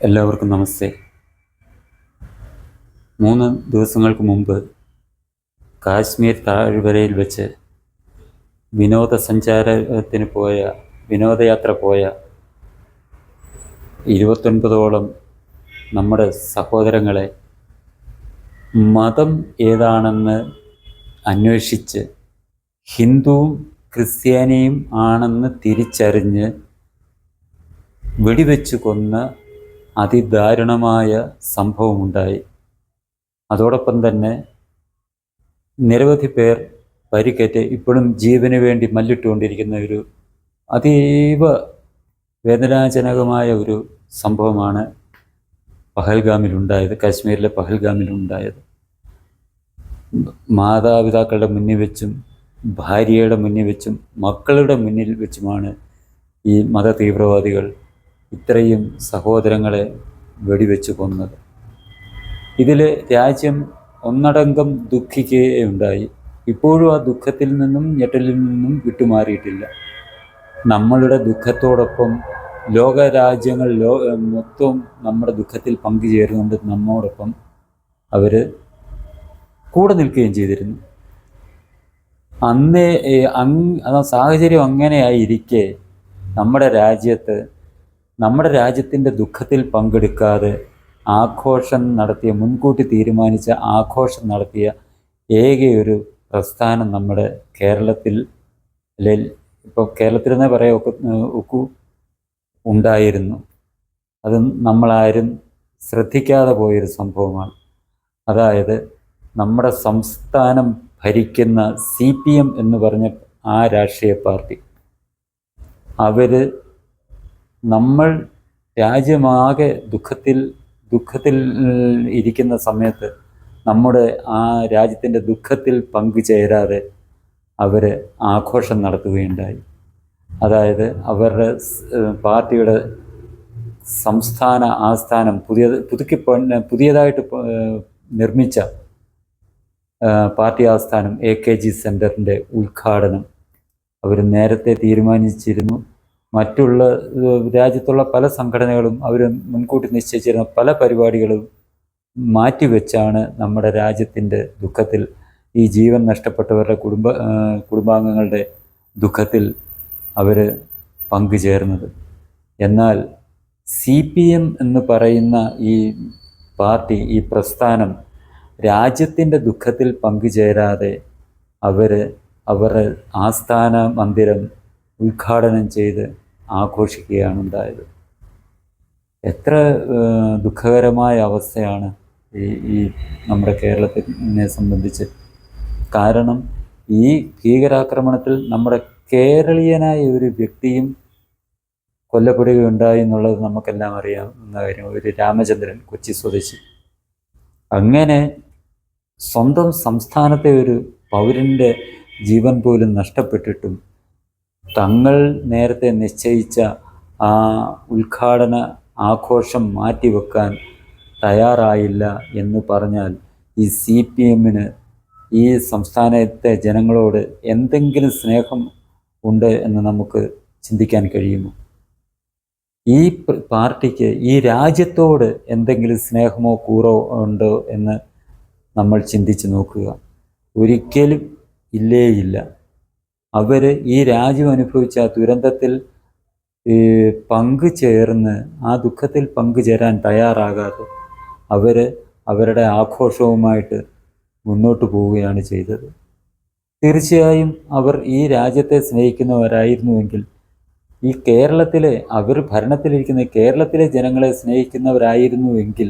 എല്ലാവർക്കും നമസ്തേ. മൂന്ന് ദിവസങ്ങൾക്ക് മുമ്പ് കാശ്മീർ താഴ്വരയിൽ വെച്ച് വിനോദസഞ്ചാരത്തിന് പോയ വിനോദയാത്ര പോയ ഇരുപത്തൊൻപതോളം നമ്മുടെ സഹോദരങ്ങളെ മതം ഏതാണെന്ന് അന്വേഷിച്ച് ഹിന്ദുവും ക്രിസ്ത്യാനിയും ആണെന്ന് തിരിച്ചറിഞ്ഞ് വെടിവെച്ച് കൊന്ന അതിദാരുണമായ സംഭവമുണ്ടായി. അതോടൊപ്പം തന്നെ നിരവധി പേർ പരിക്കേറ്റ് ഇപ്പോഴും ജീവന് വേണ്ടി മല്ലിട്ടുകൊണ്ടിരിക്കുന്ന ഒരു അതീവ വേദനാജനകമായ ഒരു സംഭവമാണ് പഹൽഗാമിലുണ്ടായത് കാശ്മീരിലെ പഹൽഗാമിലുണ്ടായത്. മാതാപിതാക്കളുടെ മുന്നിൽ വെച്ചും ഭാര്യയുടെ മുന്നിൽ വെച്ചും മക്കളുടെ മുന്നിൽ വെച്ചുമാണ് ഈ മത തീവ്രവാദികൾ ഇത്രയും സഹോദരങ്ങളെ വെടിവെച്ച് കൊന്നത്. ഇതിൽ രാജ്യം ഒന്നടങ്കം ദുഃഖിക്കുകയുണ്ടായി ഇപ്പോഴും ആ ദുഃഖത്തിൽ നിന്നും ഞെട്ടലിൽ നിന്നും വിട്ടുമാറിയിട്ടില്ല. നമ്മളുടെ ദുഃഖത്തോടൊപ്പം ലോകരാജ്യങ്ങൾ ലോ മൊത്തം നമ്മുടെ ദുഃഖത്തിൽ പങ്കുചേരുന്നുണ്ട് നമ്മോടൊപ്പം അവർ കൂടെ നിൽക്കുകയും ചെയ്തിരുന്നു. അന്നേ സാഹചര്യം അങ്ങനെയായിരിക്കെ നമ്മുടെ രാജ്യത്ത് നമ്മുടെ രാജ്യത്തിന്റെ ദുഃഖത്തിൽ പങ്കെടുക്കാതെ ആഘോഷം നടത്തിയ മുൻകൂട്ടി തീരുമാനിച്ച ആഘോഷം നടത്തിയ ഏകയൊരു പ്രസ്ഥാനം നമ്മുടെ കേരളത്തിൽ അല്ലെങ്കിൽ ഇപ്പോൾ കേരളത്തിൽ തന്നെ പറയാം ഒക്കു ഉണ്ടായിരുന്നു. അത് നമ്മളാരും ശ്രദ്ധിക്കാതെ പോയൊരു സംഭവമാണ്. അതായത് നമ്മുടെ സംസ്ഥാനം ഭരിക്കുന്ന സി പി എം എന്ന് പറഞ്ഞ ആ രാഷ്ട്രീയ പാർട്ടി അവർ നമ്മൾ രാജ്യമാകെ ദുഃഖത്തിൽ ദുഃഖത്തിൽ ഇരിക്കുന്ന സമയത്ത് നമ്മുടെ ആ രാജ്യത്തിന്റെ ദുഃഖത്തിൽ പങ്കുചേരാതെ അവർ ആഘോഷം നടത്തുകയുണ്ടായി. അതായത് അവരുടെ പാർട്ടിയുടെ സംസ്ഥാന ആസ്ഥാനം പുതിയ പുതുക്കി പുതിയതായിട്ട് നിർമ്മിച്ച പാർട്ടി ആസ്ഥാനം എ കെ ജി സെന്ററിന്റെ ഉദ്ഘാടനം അവർ നേരത്തെ തീരുമാനിച്ചിരുന്നു. മറ്റുള്ള രാജ്യത്തുള്ള പല സംഘടനകളും അവർ മുൻകൂട്ടി നിശ്ചയിച്ചിരുന്ന പല പരിപാടികളും മാറ്റിവെച്ചാണ് നമ്മുടെ രാജ്യത്തിന്റെ ദുഃഖത്തിൽ ഈ ജീവൻ നഷ്ടപ്പെട്ടവരുടെ കുടുംബ കുടുംബാംഗങ്ങളുടെ ദുഃഖത്തിൽ അവർ പങ്കുചേർന്നത്. എന്നാൽ സി പി എം എന്ന് പറയുന്ന ഈ പാർട്ടി ഈ പ്രസ്ഥാനം രാജ്യത്തിന്റെ ദുഃഖത്തിൽ പങ്കുചേരാതെ അവർ അവരുടെ ആസ്ഥാന മന്ദിരം ഉദ്ഘാടനം ചെയ്ത് ആഘോഷിക്കുകയാണ് ഉണ്ടായത് എത്ര ദുഃഖകരമായ അവസ്ഥയാണ് ഈ ഈ നമ്മുടെ കേരളത്തിനെ സംബന്ധിച്ച്. കാരണം ഈ ഭീകരാക്രമണത്തിൽ നമ്മുടെ കേരളീയനായ ഒരു വ്യക്തിയും കൊല്ലപ്പെടുകയുണ്ടായി എന്നുള്ളത് നമുക്കെല്ലാം അറിയാവുന്ന കാര്യം. ഒരു രാമചന്ദ്രൻ കൊച്ചി സ്വദേശി. അങ്ങനെ സ്വന്തം സംസ്ഥാനത്തെ ഒരു പൗരന്റെ ജീവൻ പോലും നഷ്ടപ്പെട്ടിട്ടും തങ്ങൾ നേരത്തെ നിശ്ചയിച്ച ആ ഉദ്ഘാടന ആഘോഷം മാറ്റിവെക്കാൻ തയ്യാറായില്ല എന്ന് പറഞ്ഞാൽ ഈ സി പി എമ്മിന് ഈ സംസ്ഥാനത്തെ ജനങ്ങളോട് എന്തെങ്കിലും സ്നേഹം ഉണ്ട് എന്ന് നമുക്ക് ചിന്തിക്കാൻ കഴിയുമോ? ഈ പാർട്ടിക്ക് ഈ രാജ്യത്തോട് എന്തെങ്കിലും സ്നേഹമോ കൂറോ ഉണ്ടോ എന്ന് നമ്മൾ ചിന്തിച്ച് നോക്കുക. ഒരിക്കലും ഇല്ലേ ഇല്ല അവർ ഈ രാജ്യം അനുഭവിച്ച ദുരന്തത്തിൽ പങ്കു ചേർന്ന് ആ ദുഃഖത്തിൽ പങ്കുചേരാൻ തയ്യാറാകാതെ അവർ അവരുടെ ആഘോഷവുമായിട്ട് മുന്നോട്ട് പോവുകയാണ് ചെയ്തത്. തീർച്ചയായും അവർ ഈ രാജ്യത്തെ സ്നേഹിക്കുന്നവരായിരുന്നുവെങ്കിൽ ഈ കേരളത്തിലെ അവർ ഭരണത്തിലിരിക്കുന്ന കേരളത്തിലെ ജനങ്ങളെ സ്നേഹിക്കുന്നവരായിരുന്നുവെങ്കിൽ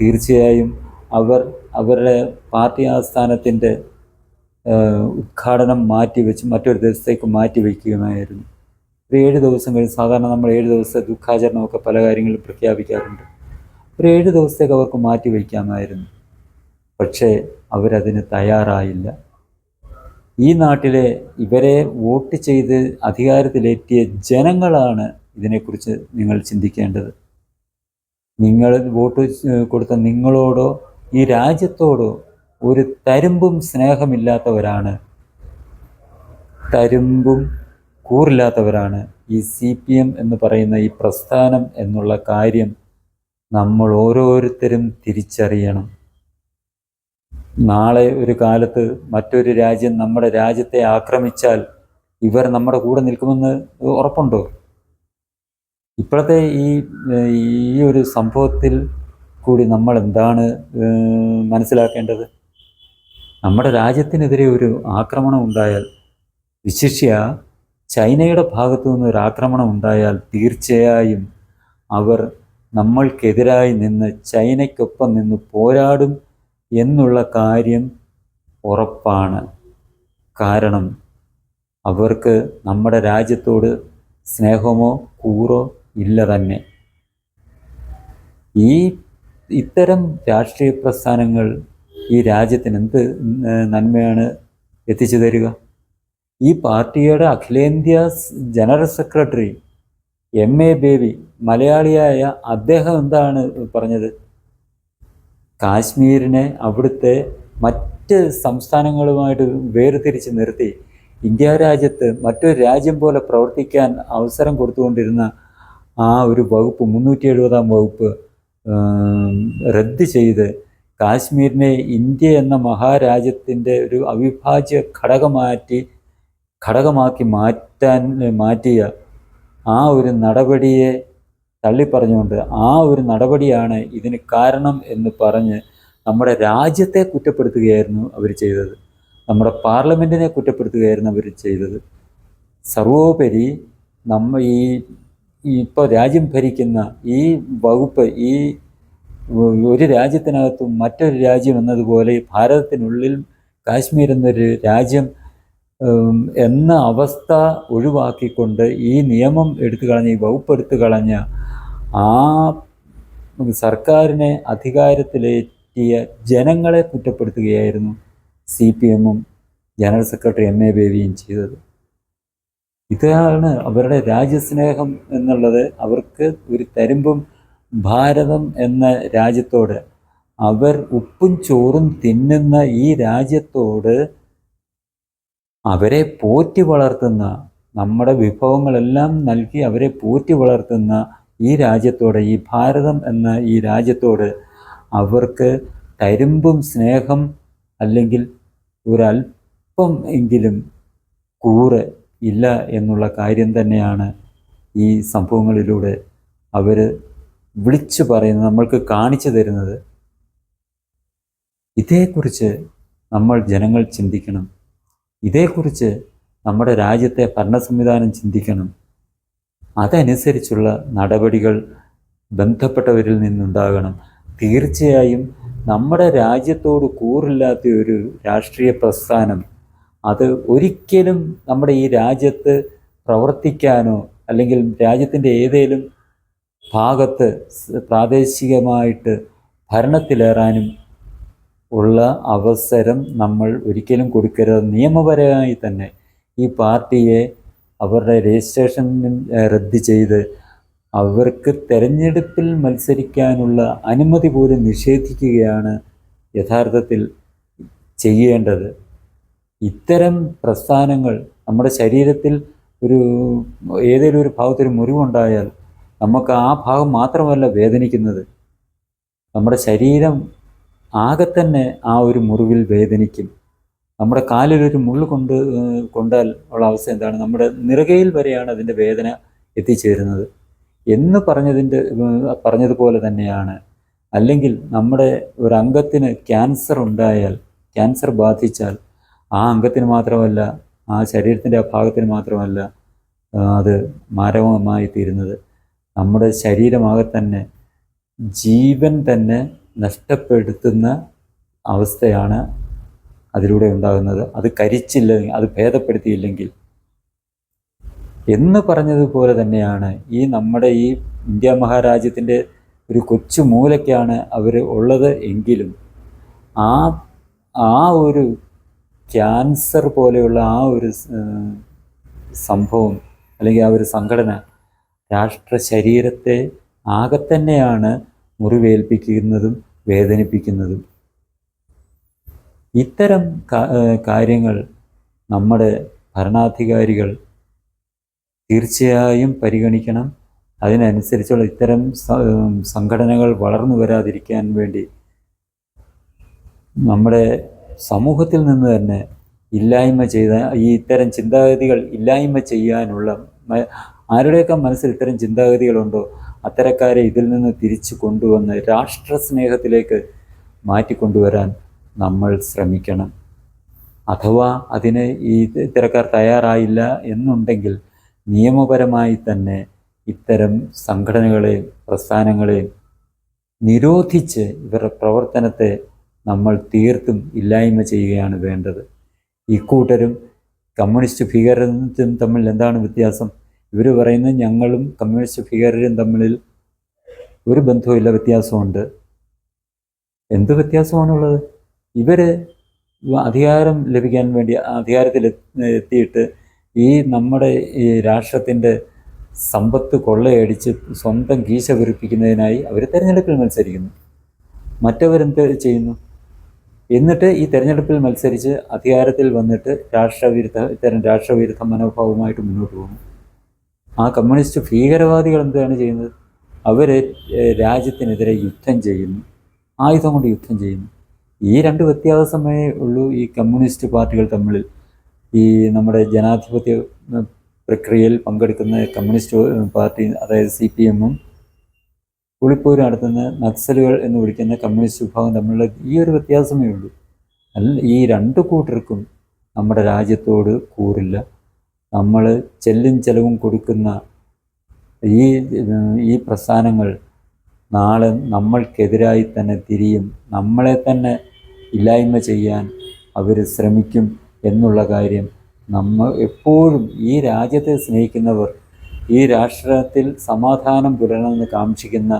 തീർച്ചയായും അവർ അവരുടെ പാർട്ടി ആസ്ഥാനത്തിന്റെ ഉദ്ഘാടനം മാറ്റിവെച്ച് മറ്റൊരു ദിവസത്തേക്ക് മാറ്റി വയ്ക്കുകയുമായിരുന്നു ഒരു ഏഴ് ദിവസം കഴിഞ്ഞ് സാധാരണ നമ്മൾ ഏഴ് ദിവസത്തെ ദുഃഖാചരണമൊക്കെ പല കാര്യങ്ങളും പ്രഖ്യാപിക്കാറുണ്ട്. ഒരു ഏഴ് ദിവസത്തേക്ക് അവർക്ക് മാറ്റി വയ്ക്കാമായിരുന്നു പക്ഷേ അവരതിന് തയ്യാറായില്ല. ഈ നാട്ടിലെ ഇവരെ വോട്ട് ചെയ്ത് അധികാരത്തിലെത്തിയ ജനങ്ങളാണ് ഇതിനെക്കുറിച്ച് നിങ്ങൾ ചിന്തിക്കേണ്ടത്. നിങ്ങൾ വോട്ട് കൊടുത്ത നിങ്ങളോടോ ഈ രാജ്യത്തോടോ ഒരു തരുമ്പും സ്നേഹമില്ലാത്തവരാണ്. തരുമ്പും കൂറില്ലാത്തവരാണ് ഈ സി പി എം എന്ന് പറയുന്ന ഈ പ്രസ്ഥാനം എന്നുള്ള കാര്യം നമ്മൾ ഓരോരുത്തരും തിരിച്ചറിയണം. നാളെ ഒരു കാലത്ത് മറ്റൊരു രാജ്യം നമ്മുടെ രാജ്യത്തെ ആക്രമിച്ചാൽ ഇവർ നമ്മുടെ കൂടെ നിൽക്കുമെന്ന് ഉറപ്പുണ്ടോ? ഇപ്പോഴത്തെ ഈ ഈ ഒരു സംഭവത്തിൽ കൂടി നമ്മൾ എന്താണ് മനസ്സിലാക്കേണ്ടത്? നമ്മുടെ രാജ്യത്തിനെതിരെ ഒരു ആക്രമണം ഉണ്ടായാൽ വിശിഷ്യ ചൈനയുടെ ഭാഗത്തു നിന്ന് ഒരു ആക്രമണം ഉണ്ടായാൽ തീർച്ചയായും അവർ നമ്മൾക്കെതിരായി നിന്ന് ചൈനയ്ക്കൊപ്പം നിന്ന് പോരാടും എന്നുള്ള കാര്യം ഉറപ്പാണ്. കാരണം അവർക്ക് നമ്മുടെ രാജ്യത്തോട് സ്നേഹമോ കൂറോ ഇല്ല തന്നെ. ഈ ഇത്തരം രാഷ്ട്രീയ പ്രസ്ഥാനങ്ങൾ ഈ രാജ്യത്തിന് എന്ത് നന്മയാണ് എത്തിച്ചു തരിക? ഈ പാർട്ടിയുടെ അഖിലേന്ത്യാ general secretary M A Baby മലയാളിയായ അദ്ദേഹം എന്താണ് പറഞ്ഞത്? കാശ്മീരിനെ അവിടുത്തെ മറ്റ് സംസ്ഥാനങ്ങളുമായിട്ട് വേർതിരിച്ച് നിർത്തി ഇന്ത്യ രാജ്യത്ത് മറ്റൊരു രാജ്യം പോലെ പ്രവർത്തിക്കാൻ അവസരം കൊടുത്തുകൊണ്ടിരുന്ന ആ ഒരു വകുപ്പ് മുന്നൂറ്റി എഴുപതാം വകുപ്പ് റദ്ദ് ചെയ്ത് കാശ്മീരിനെ ഇന്ത്യ എന്ന മഹാരാജ്യത്തിന്റെ ഒരു അവിഭാജ്യ ഘടകമാറ്റി ഘടകമാക്കി മാറ്റാൻ മാറ്റിയ ആ ഒരു നടപടിയെ തള്ളിപ്പറഞ്ഞുകൊണ്ട് ആ ഒരു നടപടിയാണ് ഇതിന് കാരണം എന്ന് പറഞ്ഞ് നമ്മുടെ രാജ്യത്തെ കുറ്റപ്പെടുത്തുകയായിരുന്നു അവർ ചെയ്തത്. നമ്മുടെ പാർലമെന്റിനെ കുറ്റപ്പെടുത്തുകയായിരുന്നു അവർ ചെയ്തത്. സർവോപരി നമ്മ ഈ ഇപ്പോൾ രാജ്യം ഭരിക്കുന്ന ഈ വകുപ്പ് ഈ ഒരു രാജ്യത്തിനകത്തും മറ്റൊരു രാജ്യം എന്നതുപോലെ ഭാരതത്തിനുള്ളിൽ കാശ്മീർ എന്നൊരു രാജ്യം എന്ന അവസ്ഥ ഒഴിവാക്കിക്കൊണ്ട് ഈ നിയമം എടുത്തു കളഞ്ഞ ഈ വകുപ്പ് എടുത്തു കളഞ്ഞ ആ സർക്കാരിനെ അധികാരത്തിലേറ്റിയ ജനങ്ങളെ കുറ്റപ്പെടുത്തുകയായിരുന്നു സി പി എമ്മും ജനറൽ സെക്രട്ടറി എം എ ബേബിയും ചെയ്തത്. ഇതാണ് അവരുടെ രാജ്യസ്നേഹം എന്നുള്ളത്. അവർക്ക് ഒരു തരുമ്പും ഭാരതം എന്ന രാജ്യത്തോട് അവർ ഉപ്പും ചോറും തിന്നുന്ന ഈ രാജ്യത്തോട് അവരെ പോറ്റി വളർത്തുന്ന നമ്മുടെ വിഭവങ്ങളെല്ലാം നൽകി അവരെ പോറ്റി വളർത്തുന്ന ഈ രാജ്യത്തോട് ഈ ഭാരതം എന്ന ഈ രാജ്യത്തോട് അവർക്ക് തരുമ്പും സ്നേഹം അല്ലെങ്കിൽ ഒരല്പം എങ്കിലും കൂറ് ഇല്ല എന്നുള്ള കാര്യം തന്നെയാണ് ഈ സംഭവങ്ങളിലൂടെ അവർ വിളിച്ചു പറയുന്നത് നമ്മൾക്ക് കാണിച്ചു തരുന്നത് ഇതേക്കുറിച്ച് നമ്മൾ ജനങ്ങൾ ചിന്തിക്കണം. ഇതേക്കുറിച്ച് നമ്മുടെ രാജ്യത്തെ ഭരണ സംവിധാനം ചിന്തിക്കണം. അതനുസരിച്ചുള്ള നടപടികൾ ബന്ധപ്പെട്ടവരിൽ നിന്നുണ്ടാകണം. തീർച്ചയായും നമ്മുടെ രാജ്യത്തോട് കൂറില്ലാത്ത ഒരു രാഷ്ട്രീയ പ്രസ്ഥാനം അത് ഒരിക്കലും നമ്മുടെ ഈ രാജ്യത്ത് പ്രവർത്തിക്കാനോ അല്ലെങ്കിൽ രാജ്യത്തിന്റെ ഏതേലും ഭാഗത്ത് പ്രാദേശികമായിട്ട് ഭരണത്തിലേറാനും ഉള്ള അവസരം നമ്മൾ ഒരിക്കലും കൊടുക്കരുത്. നിയമപരമായി തന്നെ ഈ പാർട്ടിയെ അവരുടെ രജിസ്ട്രേഷൻ റദ്ദ് ചെയ്ത് അവർക്ക് തെരഞ്ഞെടുപ്പിൽ മത്സരിക്കാനുള്ള അനുമതി പോലും നിഷേധിക്കുകയാണ് യഥാർത്ഥത്തിൽ ചെയ്യേണ്ടത്. ഇത്തരം പ്രസ്ഥാനങ്ങൾ നമ്മുടെ ശരീരത്തിൽ ഒരു ഏതെങ്കിലും ഒരു ഭാഗത്തൊരു മുറിവുണ്ടായാൽ നമുക്ക് ആ ഭാഗം മാത്രമല്ല വേദനിക്കുന്നത്. നമ്മുടെ ശരീരം ആകെ തന്നെ ആ ഒരു മുറിവിൽ വേദനിക്കും. നമ്മുടെ കാലിലൊരു മുള്ളു കൊണ്ട് കൊണ്ടാൽ ഉള്ള അവസ്ഥ എന്താണ്? നമ്മുടെ നിറകയിൽ വരെയാണ് അതിന്റെ വേദന എത്തിച്ചേരുന്നത്. എന്ന് പറഞ്ഞതിന്റെ പറഞ്ഞതുപോലെ തന്നെയാണ്. അല്ലെങ്കിൽ നമ്മുടെ ഒരു അംഗത്തിന് ക്യാൻസർ ഉണ്ടായാൽ ക്യാൻസർ ബാധിച്ചാൽ ആ അംഗത്തിന് മാത്രമല്ല ആ ശരീരത്തിന്റെ ആ ഭാഗത്തിന് മാത്രമല്ല അത് മാരകമായി തീരുന്നത്. നമ്മുടെ ശരീരമാകെ തന്നെ ജീവൻ തന്നെ നഷ്ടപ്പെടുത്തുന്ന അവസ്ഥയാണ് അതിലൂടെ ഉണ്ടാകുന്നത്. അത് കരിച്ചില്ല അത് ഭേദപ്പെടുത്തിയില്ലെങ്കിൽ. എന്ന് പറഞ്ഞതുപോലെ തന്നെയാണ് ഈ നമ്മുടെ ഈ ഇന്ത്യ മഹാരാജ്യത്തിന്റെ ഒരു കൊച്ചു മൂലയ്ക്കാണ് അവർ ഉള്ളത് എങ്കിലും ആ ആ ഒരു ക്യാൻസർ പോലെയുള്ള ആ ഒരു സംഭവം അല്ലെങ്കിൽ ആ ഒരു സംഘടന രാഷ്ട്ര ശരീരത്തെ ആകെ തന്നെയാണ് മുറിവേൽപ്പിക്കുന്നതും വേദനിപ്പിക്കുന്നതും. ഇത്തരം കാര്യങ്ങൾ നമ്മുടെ ഭരണാധികാരികൾ തീർച്ചയായും പരിഗണിക്കണം. അതിനനുസരിച്ചുള്ള ഇത്തരം സംഘടനകൾ വളർന്നു വരാതിരിക്കാൻ വേണ്ടി നമ്മുടെ സമൂഹത്തിൽ നിന്ന് തന്നെ ഇല്ലായ്മ ചെയ്ത ഈ ഇത്തരം ചിന്താഗതികൾ ഇല്ലായ്മ ചെയ്യാനുള്ള ആരുടെയൊക്കെ മനസ്സിൽ ഇത്തരം ചിന്താഗതികളുണ്ടോ? അത്തരക്കാരെ ഇതിൽ നിന്ന് തിരിച്ചു കൊണ്ടുവന്ന് രാഷ്ട്ര സ്നേഹത്തിലേക്ക് മാറ്റിക്കൊണ്ടുവരാൻ നമ്മൾ ശ്രമിക്കണം. അഥവാ അതിന് ഈ ഇത്തരക്കാർ തയ്യാറായില്ല എന്നുണ്ടെങ്കിൽ നിയമപരമായി തന്നെ ഇത്തരം സംഘടനകളെയും പ്രസ്ഥാനങ്ങളെയും നിരോധിച്ച് ഇവരുടെ പ്രവർത്തനത്തെ നമ്മൾ തീർത്തും ഇല്ലായ്മ ചെയ്യുകയാണ് വേണ്ടത്. ഇക്കൂട്ടരും കമ്മ്യൂണിസ്റ്റ് ഭീകരരും തമ്മിൽ എന്താണ് വ്യത്യാസം? ഇവർ പറയുന്നത് ഞങ്ങളും കമ്മ്യൂണിസ്റ്റ് ഭീകരരും തമ്മിൽ ഒരു ബന്ധവുമില്ല വ്യത്യാസമുണ്ട്. എന്ത് വ്യത്യാസമാണുള്ളത്? ഇവർ അധികാരം ലഭിക്കാൻ വേണ്ടി അധികാരത്തിൽ എത്തിയിട്ട് ഈ നമ്മുടെ ഈ രാഷ്ട്രത്തിന്റെ സമ്പത്ത് കൊള്ളയടിച്ച് സ്വന്തം കീശ വീർപ്പിക്കുന്നതിനായി അവർ തെരഞ്ഞെടുപ്പിൽ മത്സരിക്കുന്നു. മറ്റവരെന്ത് ചെയ്യുന്നു? എന്നിട്ട് ഈ തെരഞ്ഞെടുപ്പിൽ മത്സരിച്ച് അധികാരത്തിൽ വന്നിട്ട് രാഷ്ട്രവിരുദ്ധ ഇത്തരം രാഷ്ട്രവിരുദ്ധ മനോഭാവമായിട്ട് മുന്നോട്ട് പോകുന്നു. ആ കമ്മ്യൂണിസ്റ്റ് ഭീകരവാദികൾ എന്താണ് ചെയ്യുന്നത്? അവർ രാജ്യത്തിനെതിരെ യുദ്ധം ചെയ്യുന്നു. ആയുധം കൊണ്ട് യുദ്ധം ചെയ്യുന്നു. ഈ രണ്ട് വ്യത്യാസമേ ഉള്ളൂ ഈ കമ്മ്യൂണിസ്റ്റ് പാർട്ടികൾ തമ്മിൽ. ഈ നമ്മുടെ ജനാധിപത്യ പ്രക്രിയയിൽ പങ്കെടുക്കുന്ന കമ്മ്യൂണിസ്റ്റ് പാർട്ടി അതായത് സി പി എമ്മും കുളിപ്പൂര് നടത്തുന്ന നക്സലുകൾ എന്ന് വിളിക്കുന്ന കമ്മ്യൂണിസ്റ്റ് വിഭാഗം തമ്മിലുള്ള ഈ ഒരു വ്യത്യാസമേ ഉള്ളൂ. അല്ല ഈ രണ്ട് കൂട്ടർക്കും നമ്മുടെ രാജ്യത്തോട് കൂറില്ല. നമ്മൾ ചെല്ലും ചെലവും കൊടുക്കുന്ന ഈ ഈ പ്രസ്ഥാനങ്ങൾ നാളെ നമ്മൾക്കെതിരായി തന്നെ തിരിയും നമ്മളെ തന്നെ ഇല്ലായ്മ ചെയ്യാൻ അവർ ശ്രമിക്കും എന്നുള്ള കാര്യം നമ്മൾ എപ്പോഴും ഈ രാജ്യത്തെ സ്നേഹിക്കുന്നവർ ഈ രാഷ്ട്രത്തിൽ സമാധാനം പുലരണമെന്ന് കാക്ഷിക്കുന്ന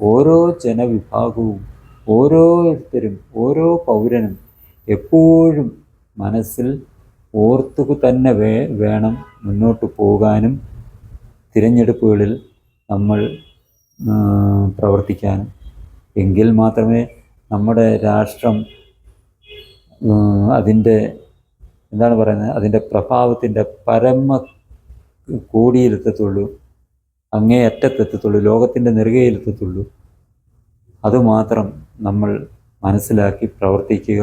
ഓരോ ജനവിഭാഗവും ഓരോരുത്തരും ഓരോ പൗരനും എപ്പോഴും മനസ്സിൽ ഓർത്തു തന്നെ വേ വേണം മുന്നോട്ട് പോകാനും തിരഞ്ഞെടുപ്പുകളിൽ നമ്മൾ പ്രവർത്തിക്കാനും. എങ്കിൽ മാത്രമേ നമ്മുടെ രാഷ്ട്രം അതിന്റെ എന്താണ് പറയുന്നത് അതിന്റെ പ്രഭാവത്തിന്റെ പരമ കോടിയിലെത്തത്തുള്ളൂ അങ്ങേ അറ്റത്തെത്തത്തുള്ളൂ ലോകത്തിന്റെ നെറുകയിലെത്തത്തുള്ളൂ. അതുമാത്രം നമ്മൾ മനസ്സിലാക്കി പ്രവർത്തിക്കുക.